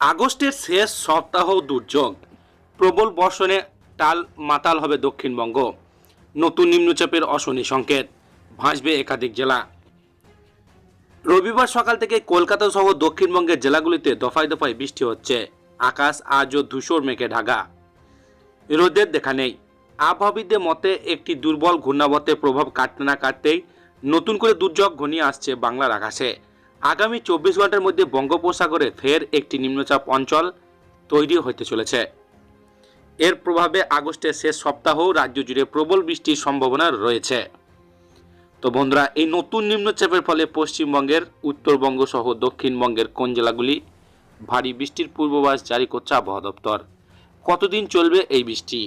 আগস্টের শেষ সপ্তাহ দুর্যোগ। প্রবল বর্ষণে টাল মাতাল হবে দক্ষিণবঙ্গ। নতুন নিম্নচাপের অশনি সংকেত, ভাসবে একাধিক জেলা। রবিবার সকাল থেকে কলকাতা সহ দক্ষিণবঙ্গের জেলাগুলিতে দফায় দফায় বৃষ্টি হচ্ছে। আকাশ আজও ধূসর মেঘে ঢাকা। রোদের দেখা নেই। আবহাওয়াবিদদের মতে, একটি দুর্বল ঘূর্ণাবর্তের প্রভাব কাটতে না কাটতেই নতুন করে দুর্যোগ ঘনিয়ে আসছে বাংলার আকাশে। আগামী চব্বিশ ঘণ্টার মধ্যে বঙ্গোপসাগরে ফের একটি নিম্নচাপ অঞ্চল তৈরি হতে চলেছে। এর প্রভাবে আগস্টের শেষ সপ্তাহেও রাজ্য জুড়ে প্রবল বৃষ্টির সম্ভাবনা রয়েছে। তো বন্ধুরা, এই নতুন নিম্নচাপের ফলে পশ্চিমবঙ্গের উত্তরবঙ্গ সহ দক্ষিণবঙ্গের কোন জেলাগুলি ভারী বৃষ্টির পূর্বাভাস জারি করছে আবহাওয়া দপ্তর? কতদিন চলবে এই বৃষ্টি?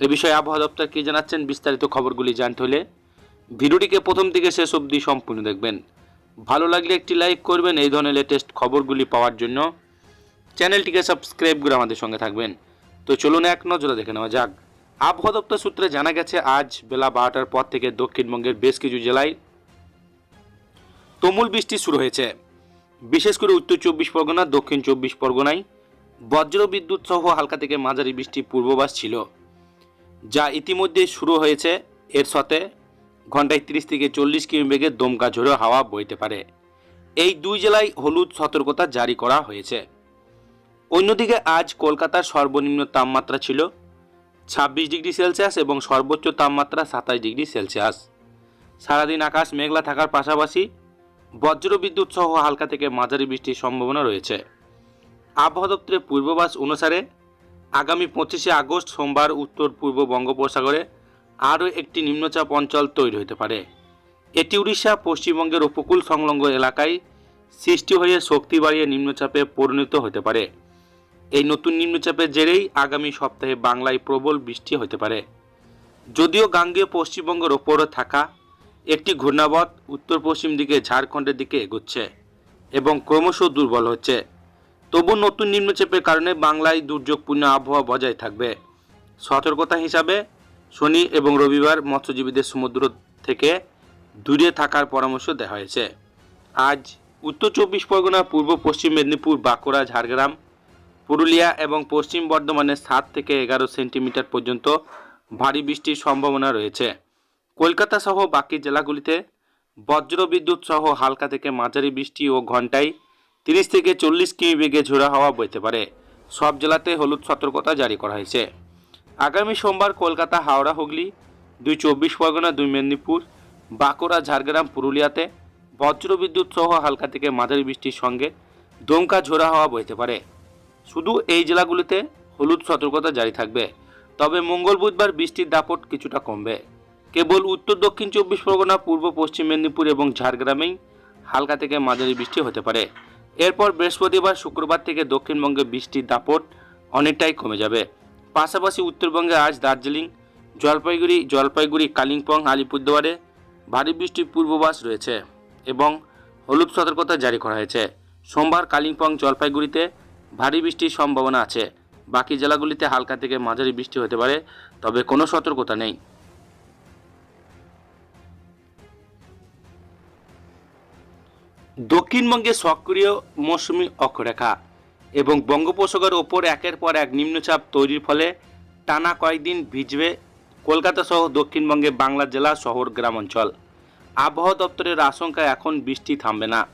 এ বিষয়ে আবহাওয়া দপ্তর কি জানাচ্ছেন বিস্তারিত খবরগুলি জানতে হলে ভিডিওটিকে প্রথম থেকে শেষ অবধি সম্পূর্ণ দেখবেন। ভালো লাগলে একটি লাইক করবেন এই ধরনের লেটেস্ট খবরগুলি পাওয়ার জন্য। চ্যানেলটিকে সাবস্ক্রাইব করে আমাদের সঙ্গে থাকবেন। তো চলুন এক নজরে দেখে নেওয়া যাক। আবহাওয়া দপ্তর সূত্রে জানা গেছে, আজ বেলা বারোটার পর থেকে দক্ষিণবঙ্গের বেশ কিছু জেলায় তুমুল বৃষ্টি শুরু হয়েছে। বিশেষ করে উত্তর চব্বিশ পরগনা, দক্ষিণ চব্বিশ পরগনায় বজ্র বিদ্যুৎ সহ হালকা থেকে মাঝারি বৃষ্টি পূর্ববাস ছিল। যা ইতিমধ্যে শুরু হয়েছে। এর সাথে ঘন্টায় তিরিশ থেকে চল্লিশ কিমি বেগে দমকা ঝোড়ো হাওয়া বইতে পারে। এই দুই জেলায় হলুদ সতর্কতা জারি করা হয়েছে। অন্যদিকে আজ কলকাতার সর্বনিম্ন তাপমাত্রা ছিল ছাব্বিশ ডিগ্রি সেলসিয়াস এবং সর্বোচ্চ তাপমাত্রা সাতাশ ডিগ্রি সেলসিয়াস। সারাদিন আকাশ মেঘলা থাকার পাশাপাশি বজ্রবিদ্যুৎ সহ হালকা থেকে মাঝারি বৃষ্টির সম্ভাবনা রয়েছে। আবহাওয়া দপ্তরের পূর্বাভাস অনুসারে আগামী পঁচিশে আগস্ট সোমবার উত্তর পূর্ব বঙ্গোপসাগরে আরও একটি নিম্নচাপ অঞ্চল তৈরি হতে পারে। এটি উড়িষ্যা পশ্চিমবঙ্গের উপকূল সংলগ্ন এলাকায় সৃষ্টি হয়ে শক্তি বাড়িয়ে নিম্নচাপে পরিণত হতে পারে। এই নতুন নিম্নচাপের জেরেই আগামী সপ্তাহে বাংলায় প্রবল বৃষ্টি হতে পারে। যদিও গাঙ্গেয় পশ্চিমবঙ্গের ওপরে থাকা একটি ঘূর্ণাবত উত্তর পশ্চিম দিকে ঝাড়খণ্ডের দিকে এগোচ্ছে এবং ক্রমশ দুর্বল হচ্ছে। তবু নতুন নিম্নচাপের কারণে বাংলায় দুর্যোগপূর্ণ আবহাওয়া বজায় থাকবে। সতর্কতা হিসাবে শনি এবং রবিবার মৎস্যজীবীদের সমুদ্র থেকে দূরে থাকার পরামর্শ দেওয়া হয়েছে। আজ উত্তর চব্বিশ পরগনা, পূর্ব পশ্চিম মেদিনীপুর, বাঁকুড়া, ঝাড়গ্রাম, পুরুলিয়া এবং পশ্চিম বর্ধমানে সাত থেকে এগারো সেন্টিমিটার পর্যন্ত ভারী বৃষ্টির সম্ভাবনা রয়েছে। কলকাতা সহ বাকি জেলাগুলিতে বজ্রবিদ্যুৎ সহ হালকা থেকে মাঝারি বৃষ্টি ও ঘন্টায় তিরিশ থেকে চল্লিশ কিমি বেগে ঝোড়া হাওয়া বইতে পারে। সব জেলাতে হলুদ সতর্কতা জারি করা হয়েছে। আগামী সোমবার কলকাতা, হাওড়া, হুগলি, দুই চব্বিশ পরগনা, দুই মেদিনীপুর, বাঁকুড়া, ঝাড়গ্রাম, পুরুলিয়াতে বজ্রবিদ্যুৎ সহ হালকা থেকে মাঝারি বৃষ্টির সঙ্গে দমকা ঝোড়া হাওয়া বইতে পারে। শুধু এই জেলাগুলিতে হলুদ সতর্কতা জারি থাকবে, তবে মঙ্গল, বুধবার বৃষ্টির দাপট কিছুটা কমবে। কেবল উত্তর, দক্ষিণ চব্বিশ পরগনা, পূর্ব, পশ্চিম মেদিনীপুর এবং ঝাড়গ্রামেই হালকা থেকে মাঝারি বৃষ্টি হতে পারে। এরপর বৃহস্পতিবার, শুক্রবার থেকে দক্ষিণবঙ্গে বৃষ্টির দাপট অনেকটাই কমে যাবে। পাশাপাশি উত্তরবঙ্গে আজ দার্জিলিং, জলপাইগুড়ি জলপাইগুড়ি, কালিম্পং, আলিপুরদুয়ারে ভারী বৃষ্টির পূর্বাভাস রয়েছে এবং হলুদ সতর্কতা জারি করা হয়েছে। সোমবার কালিম্পং, জলপাইগুড়িতে ভারী বৃষ্টির সম্ভাবনা আছে। বাকি জেলাগুলিতে হালকা থেকে মাঝারি বৃষ্টি হতে পারে, তবে কোনো সতর্কতা নেই। দক্ষিণবঙ্গে সক্রিয় মৌসুমি অক্ষরেখা এবং বঙ্গোপসাগর ওপর একের পর এক নিম্নচাপ তৈরির ফলে টানা কয়েকদিন ভিজবে কলকাতা সহ দক্ষিণবঙ্গে বাংলা জেলা, শহর, গ্রামাঞ্চল। আবহাওয়া দপ্তরের আশঙ্কা এখন বৃষ্টি থামবে না।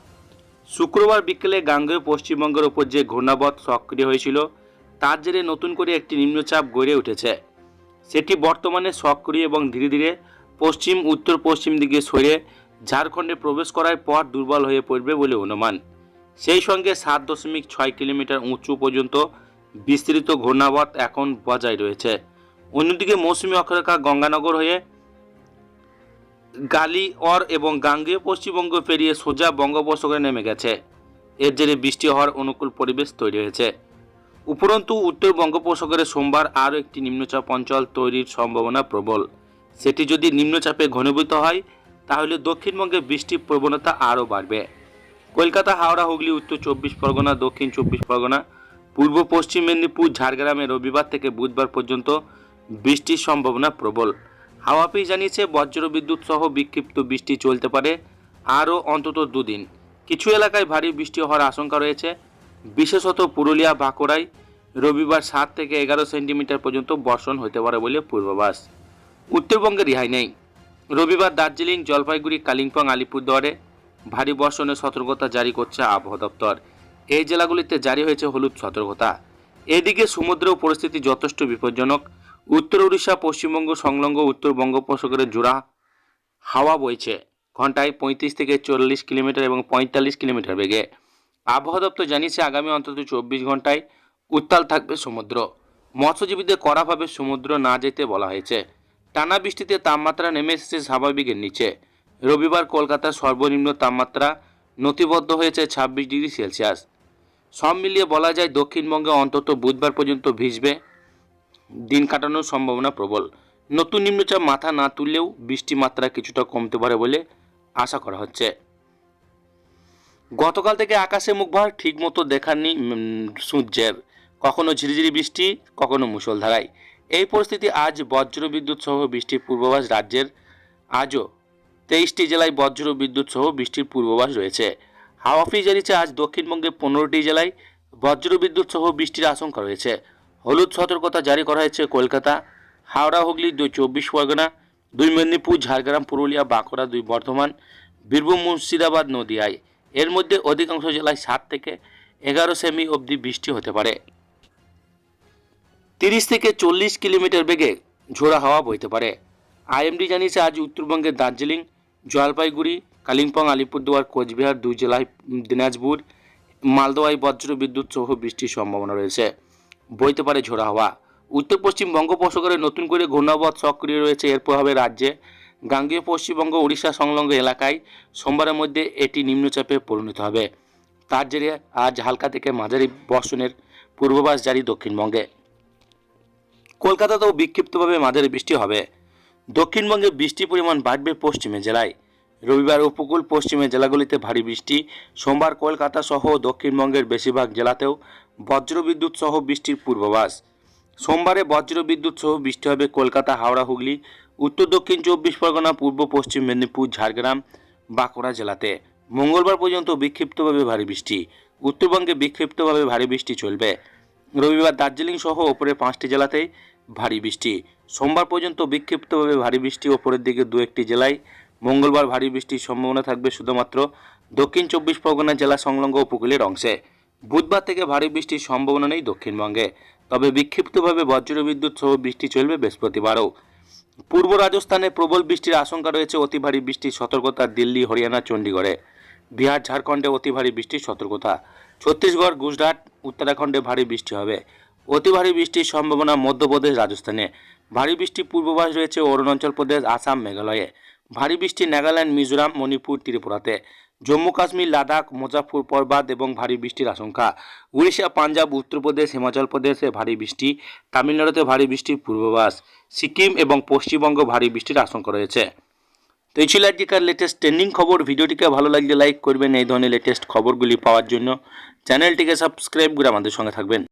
শুক্রবার বিকেলে গাঙ্গেয় পশ্চিমবঙ্গের ওপর যে ঘূর্ণাবত সক্রিয় হয়েছিল, তার জেরে নতুন করে একটি নিম্নচাপ গড়ে উঠেছে। সেটি বর্তমানে সক্রিয় এবং ধীরে ধীরে পশ্চিম উত্তর পশ্চিম দিকে সরে ঝাড়খণ্ডে প্রবেশ করার পর দুর্বল হয়ে পড়বে বলে অনুমান। সেই সঙ্গে সাত দশমিক ছয় কিলোমিটার উঁচু পর্যন্ত বিস্তৃত ঘূর্ণাবত এখন বজায় রয়েছে। অন্যদিকে মৌসুমী অক্ষরেখা গঙ্গানগর হয়ে গালিওর এবং গাঙ্গেয় পশ্চিমবঙ্গ পেরিয়ে সোজা বঙ্গোপসাগরে নেমে গেছে। এর জেরে বৃষ্টি হওয়ার অনুকূল পরিবেশ তৈরি হয়েছে। উপরন্তু উত্তর বঙ্গোপসাগরে সোমবার আরও একটি নিম্নচাপ অঞ্চল তৈরির সম্ভাবনা প্রবল। সেটি যদি নিম্নচাপে ঘনীভূত হয়, তাহলে দক্ষিণবঙ্গে বৃষ্টির প্রবণতা আরও বাড়বে। কলকাতা, হাওড়া, হুগলি, উত্তর চব্বিশ পরগনা, দক্ষিণ চব্বিশ পরগনা, পূর্ব পশ্চিম মেদিনীপুর, ঝাড়গ্রামে রবিবার থেকে বুধবার পর্যন্ত বৃষ্টির সম্ভাবনা প্রবল। হাওয়া অফিস জানিয়েছে বজ্রবিদ্যুৎ সহ বিক্ষিপ্ত বৃষ্টি চলতে পারে আরও অন্তত দুদিন। কিছু এলাকায় ভারী বৃষ্টি হওয়ার আশঙ্কা রয়েছে। বিশেষত পুরুলিয়া, বাঁকুড়ায় রবিবার সাত থেকে এগারো সেন্টিমিটার পর্যন্ত বর্ষণ হতে পারে বলে পূর্বাভাস। উত্তরবঙ্গে রেহাই নেই। রবিবার দার্জিলিং, জলপাইগুড়ি, কালিম্পং, আলিপুরদুয়ারে ভারী বর্ষণের সতর্কতা জারি করছে আবহাওয়া দপ্তর। এই জেলাগুলিতে জারি হয়েছে হলুদ সতর্কতা। এদিকে সমুদ্র পরিস্থিতি যথেষ্ট বিপজ্জনক। উত্তর উড়িষ্যা, পশ্চিমবঙ্গ সংলগ্ন উত্তর বঙ্গোপসাগরের জোড়া হাওয়া বইছে। ঘন্টায় পঁয়ত্রিশ থেকে চল্লিশ কিলোমিটার এবং পঁয়তাল্লিশ কিলোমিটার বেগে। আবহাওয়া দপ্তর জানিয়েছে, আগামী অন্তত চব্বিশ ঘন্টায় উত্তাল থাকবে সমুদ্র। মৎস্যজীবীদের কড়াভাবে সমুদ্র না যেতে বলা হয়েছে। টানা বৃষ্টিতে তাপমাত্রা নেমে এসেছে স্বাভাবিকের নিচে। রবিবার কলকাতার সর্বনিম্ন তাপমাত্রা নথিবদ্ধ হয়েছে ছাব্বিশ ডিগ্রি সেলসিয়াস। সব মিলিয়ে বলা যায় দক্ষিণবঙ্গে অন্তত বুধবার পর্যন্ত ভিজবে। দিন কাটানোর সম্ভাবনা প্রবল। নতুন নিম্নচাপ মাথা না তুললেও বৃষ্টি মাত্রা কিছুটা কমতে পারে বলে আশা করা হচ্ছে। গতকাল থেকে আকাশে মুখভার ঠিক মতো দেখাননি সূর্যের। কখনো ঝিরিঝিরি বৃষ্টি, কখনো মুষলধারায়। এই পরিস্থিতি আজ বজ্র বিদ্যুৎ সহ বৃষ্টির পূর্বাভাস রাজ্যের। আজও তেইশটি জেলায় বজ্র বিদ্যুৎ সহ বৃষ্টির পূর্বাভাস রয়েছে। হাওয়া অফিস জানিয়েছে, আজ দক্ষিণবঙ্গে পনেরোটি জেলায় বজ্র বিদ্যুৎ সহ বৃষ্টির আশঙ্কা রয়েছে। হলুদ সতর্কতা জারি করা হয়েছে কলকাতা, হাওড়া, হুগলি, দুই চব্বিশ পরগনা, দুই মেদিনীপুর, ঝাড়গ্রাম, পুরুলিয়া, বাঁকুড়া, দুই বর্ধমান, বীরভূম, মুর্শিদাবাদ, নদিয়ায়। এর মধ্যে অধিকাংশ জেলায় সাত থেকে এগারো সেমি অবধি বৃষ্টি হতে পারে। তিরিশ থেকে চল্লিশ কিলোমিটার বেগে ঝোড়া হাওয়া বইতে পারে। আইএমডি জানিয়েছে আজ উত্তরবঙ্গের দার্জিলিং, জলপাইগুড়ি, কালিম্পং, আলিপুরদুয়ার, কোচবিহার, দুই জেলায় দিনাজপুর, মালদোয়ায় বজ্র বিদ্যুৎ সহ বৃষ্টির সম্ভাবনা রয়েছে। বইতে পারে ঝোড়া হাওয়া। উত্তর পশ্চিম বঙ্গোপসাগরে নতুন করে ঘূর্ণাবধ সক্রিয় রয়েছে এর প্রভাবে রাজ্যে। গাঙ্গেয় পশ্চিমবঙ্গ, উড়িষ্যা সংলগ্ন এলাকায় সোমবারের মধ্যে এটি নিম্নচাপে পরিণত হবে। তার জেরে আজ হালকা থেকে মাঝারি বর্ষণের পূর্বাভাস জারি দক্ষিণবঙ্গে। কলকাতাতেও বিক্ষিপ্তভাবে মাঝারি বৃষ্টি হবে। দক্ষিণবঙ্গে বৃষ্টির পরিমাণ বাড়বে পশ্চিমে জেলায়। রবিবার উপকূল পশ্চিমের জেলাগুলিতে ভারী বৃষ্টি, সোমবার কলকাতা সহ দক্ষিণবঙ্গের বেশিরভাগ জেলাতেও বজ্রবিদ্যুৎ সহ বৃষ্টির পূর্বাভাস। সোমবারে বজ্রবিদ্যুৎ সহ বৃষ্টি হবে কলকাতা, হাওড়া, হুগলি, উত্তর দক্ষিণ চব্বিশ পরগনা, পূর্ব পশ্চিম মেদিনীপুর, ঝাড়গ্রাম, বাঁকুড়া জেলাতে। মঙ্গলবার পর্যন্ত বিক্ষিপ্তভাবে ভারী বৃষ্টি, উত্তরবঙ্গে বিক্ষিপ্তভাবে ভারী বৃষ্টি চলবে। রবিবার দার্জিলিং সহ ওপরের পাঁচটি জেলাতেই ভারী বৃষ্টি সোমবার পর্যন্ত বিক্ষিপ্তভাবে ভারী বৃষ্টি ওপরের দিকে দু একটি জেলায়। মঙ্গলবার ভারী বৃষ্টির সম্ভাবনা থাকবে শুধুমাত্র দক্ষিণ চব্বিশ পরগনা জেলা সংলগ্ন উপকূলের অংশে। বুধবার থেকে ভারী বৃষ্টির সম্ভাবনা নেই দক্ষিণবঙ্গে। তবে বিক্ষিপ্তভাবে বজ্রবিদ্যুৎ সহ বৃষ্টি চলবে বৃহস্পতিবারও। পূর্ব রাজস্থানে প্রবল বৃষ্টির আশঙ্কা রয়েছে অতি ভারী বৃষ্টির সতর্কতা দিল্লি, হরিয়ানা, চণ্ডীগড়ে। বিহার, ঝাড়খণ্ডে অতি ভারী বৃষ্টির সতর্কতা। ছত্তিশগড়, গুজরাট, উত্তরাখণ্ডে ভারী বৃষ্টি হবে। অতি ভারী বৃষ্টির সম্ভাবনা মধ্যপ্রদেশ, রাজস্থানে। ভারী বৃষ্টির পূর্বাভাস রয়েছে অরুণাচল প্রদেশ, আসাম, মেঘালয়ে। ভারী বৃষ্টি নাগাল্যান্ড, মিজোরাম, মণিপুর, ত্রিপুরাতে। জম্মু, কাশ্মীর, লাদাখ মুজাফর পর্বত এবং ভারী বৃষ্টির আশঙ্কা। উড়িষ্যা, পাঞ্জাব উত্তরপ্রদেশ হিমাচল প্রদেশে ভারী বৃষ্টি। তামিলনাড়ুতে ভারী বৃষ্টির পূর্বাভাস। সিকিম এবং পশ্চিমবঙ্গ ভারী বৃষ্টির আশঙ্কা রয়েছে। তো এই ছিল আজকের লেটেস্ট ট্রেন্ডিং খবর। ভিডিওটিকে ভালো লাগলে লাইক করবেন। এই ধরনের লেটেস্ট খবরগুলি পাওয়ার জন্য চ্যানেলটিকে সাবস্ক্রাইব করে আমাদের সঙ্গে থাকবেন।